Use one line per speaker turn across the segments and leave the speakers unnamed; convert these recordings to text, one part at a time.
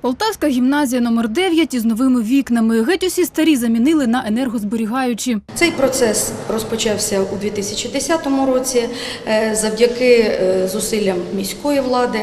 Полтавська гімназія номер 9 із новими вікнами. Геть усі старі замінили на енергозберігаючі.
Цей процес розпочався у 2010 році е, завдяки е, зусиллям міської влади.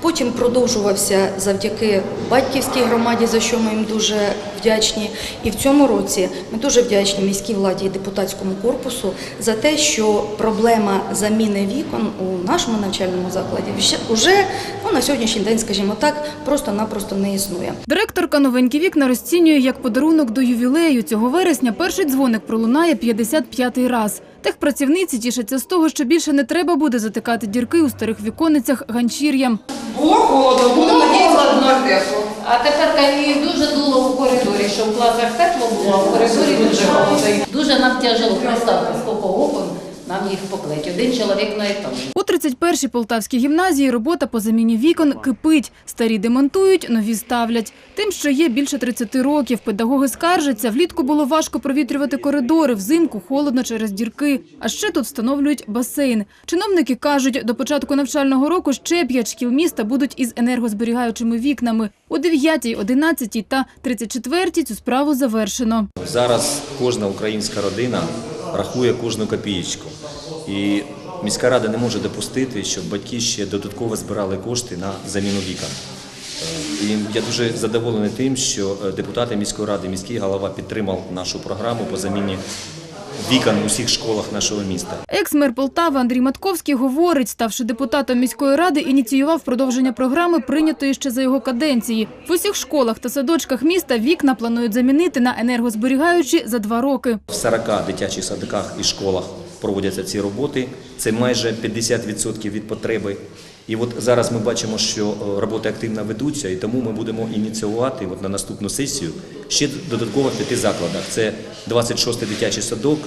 Потім продовжувався завдяки батьківській громаді, за що ми їм дуже вдячні. І в цьому році ми дуже вдячні міській владі і депутатському корпусу за те, що проблема заміни вікон у нашому навчальному закладі вже ну, на сьогоднішній день, скажімо так, просто-напросто не існує.
Директорка новенькі вікна розцінює як подарунок до ювілею. Цього вересня перший дзвоник пролунає 55-й раз. Техпрацівниці тішаться з того, що більше не треба буде затикати дірки у старих віконницях ганчір'ям.
Було холодно, на тепло.
А тепер і дуже дуло в коридорі, щоб в класах тепло було, а в коридорі дуже холодно. Дуже нам тяжело скільки окон нам їх поклеить. Один чоловік на етаж.
У 31-й Полтавській гімназії робота по заміні вікон кипить. Старі демонтують, нові ставлять. Тим, що є більше 30 років, педагоги скаржаться, влітку було важко провітрювати коридори, взимку холодно через дірки. А ще тут встановлюють басейн. Чиновники кажуть, до початку навчального року ще п'ять шкіл міста будуть із енергозберігаючими вікнами. У 9-й, 11-й та 34-й цю справу завершено.
Зараз кожна українська родина рахує кожну копієчку. І міська рада не може допустити, щоб батьки ще додатково збирали кошти на заміну вікон. Е, І я дуже задоволений тим, що е, депутати міської ради, міський голова підтримав нашу програму по заміні вікон у всіх школах нашого міста.
Екс-мер Полтави Андрій Матковський говорить, ставши депутатом міської ради, ініціював продовження програми, прийнятої ще за його каденції. В усіх школах та садочках міста вікна планують замінити на енергозберігаючі за два роки.
В 40 дитячих садках і школах проводяться ці роботи. Це майже 50% від потреби. І от зараз ми бачимо, що е, роботи активно ведуться, і тому ми будемо ініціювати от на наступну сесію ще додатково в п'яти закладах. Це 26-й дитячий садок,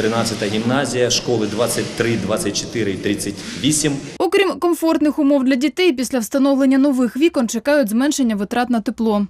13-та гімназія, школи 23, 24 і 38.
Окрім комфортних умов для дітей, після встановлення нових вікон чекають зменшення витрат на тепло.